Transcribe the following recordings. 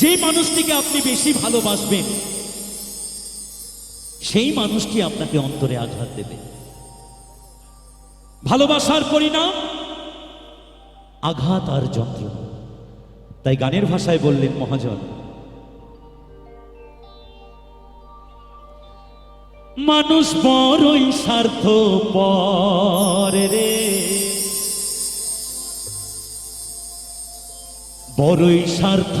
যে মানুষটিকে আপনি বেশি ভালোবাসবেন, সেই মানুষটি আপনাকে অন্তরে আঘাত দেবে। ভালোবাসার পরিণাম আঘাত আর যন্ত্রণা। তাই গানের ভাষায় বললেন, মহাজন, মানুষ বড়ই স্বার্থ পরে বড়ই স্বার্থ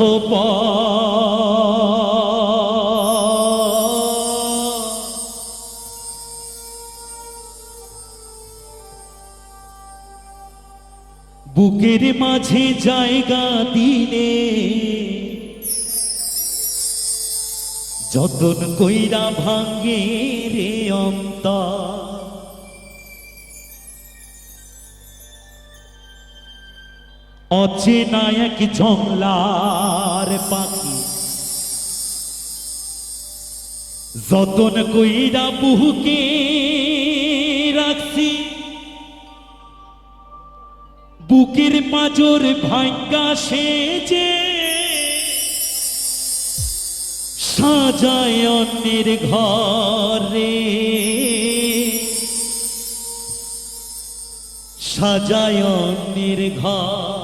বুকের মাঝে জায়গা দিলে যতন কইরা ভাঙ্গে রে অন্তর। অচেনা এক জংলার পাখি। যতন কইরা বুহুকে রাখছি, বুকের পাজর ভাঙ্গা সেজে সাজায় অন্যের ঘরে। সাজায় অন্যের ঘর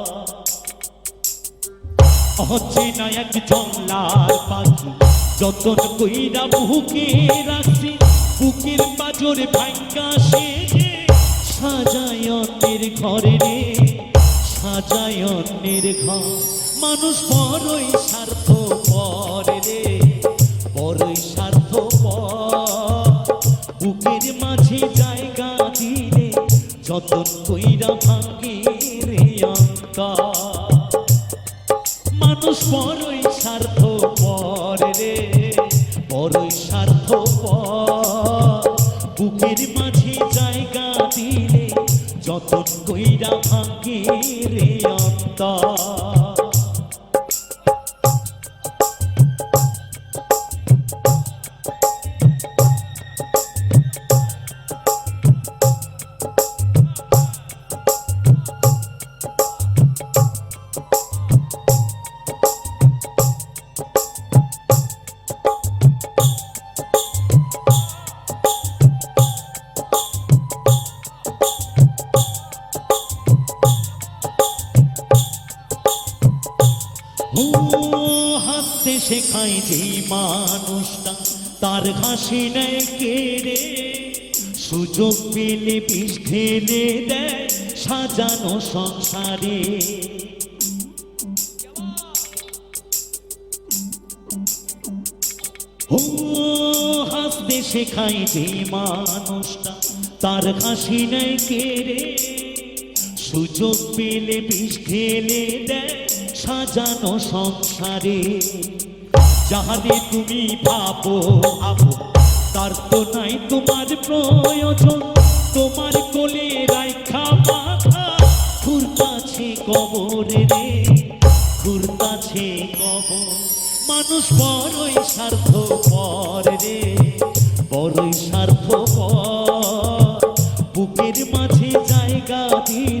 অচেনা এক জংলার পাখি। যতন কইরা বুকে রাখছি, বুকের পাজরে ভাঙ্গা সেজে সাজায় অন্যের ঘরে রে সাজায় অন্যের ঘর। মানুষ বড়ই স্বার্থ পরে রে, বড়ই স্বার্থ বুকের মাঝে জায়গা দিলে যতন কইরা ভাঙ্গে রে অন্তর। মানুষ স্বার্থ পর রে স্বার্থ জায়গা যতন কইরা ভাঙ্গে রে অন্তর। ও হাসতে শেখায় যেই মানুষটা, তার হাসি নেয় কেড়ে। সুযোগ পেলে বিষ ঢেলে দেয় সাজানো সংসারে। ও হাসতে শেখায় যেই মানুষটা, তার হাসি নেয় কেড়ে। সুযোগ পেলে বিষ খেলে দেয় সাজানো সংসারে। যাহারে তুমি ভাবো ভাবো, তার তো নাই তোমার প্রয়োজন। তোমার কোলে রাইখা মাথা ঘুরতাছে কবরে রে ঘুরতাছে কবর। মানুষ বড়ই স্বার্থ পর রে, বড়ই স্বার্থ পর বুকের মাঝে জায়গা দিলে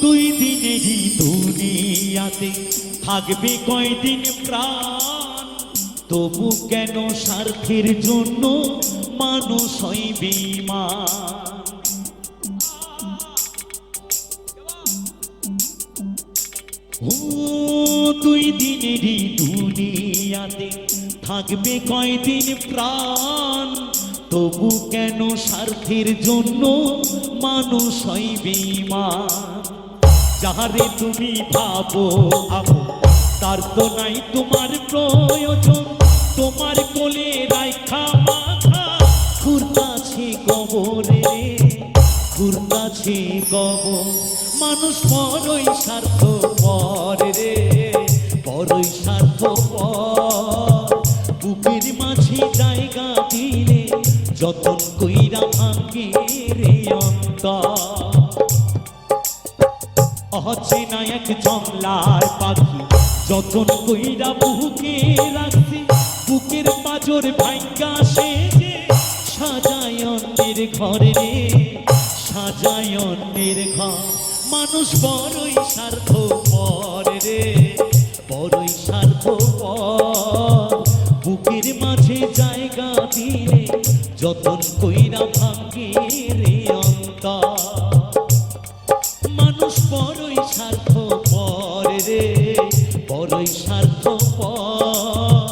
দুই দিনেরই দুনিয়াতে থাকবে কয়দিন প্রাণ? তবু কেন স্বার্থের জন্য মানুষ হইবে মা ও দুই দিনেরই দুনিয়াতে থাকবে কয়দিন প্রাণ? তবু কেন স্বার্থের জন্য মানুষ হইবে মা যাহারে তুমি ভাবো আবো তার তো নাই তোমার প্রয়োজন। তোমার কোলে রাইখা মাথা ঘুরতাছে কবরে ঘুরতাছে কবর, মানুষ বড়ই স্বার্থ পর রে। বড়ই স্বার্থ পর বুকের মাঝে জায়গা দিলে যতন কইরা ভাঙ্গে রে অচেনা এক জংলার পাখি, যতন কইরা বুকে রাখছি। বুকের পাজর ভাঙ্গা সে যে সাজায় ঘরে রে, সাজায় ঘর। মানুষ বড়ই স্বার্থ পর রে, বড়ই স্বার্থ পর বুকের মাঝে দিলে যতন কইরা ভাঙ্গে রে অন্তর মানুষ বড়ই স্বার্থ পর রে, বড়ই স্বার্থ পর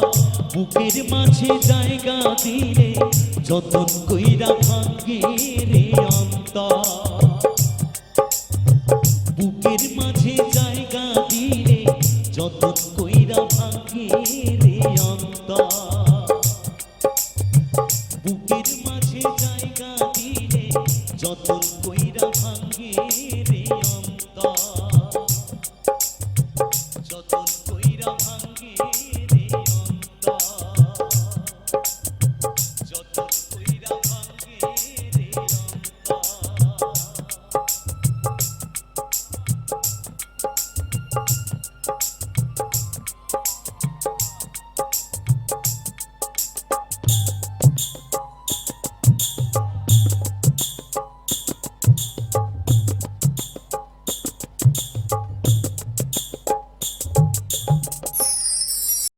বুকের মাঝে জায়গা দিলে যতন কইরা ভাঙ্গে রে অন্তর বুকের মাঝে জায়গা দিলে যতন কইরা ভাঙ্গে রে অন্তর বুকের মাঝে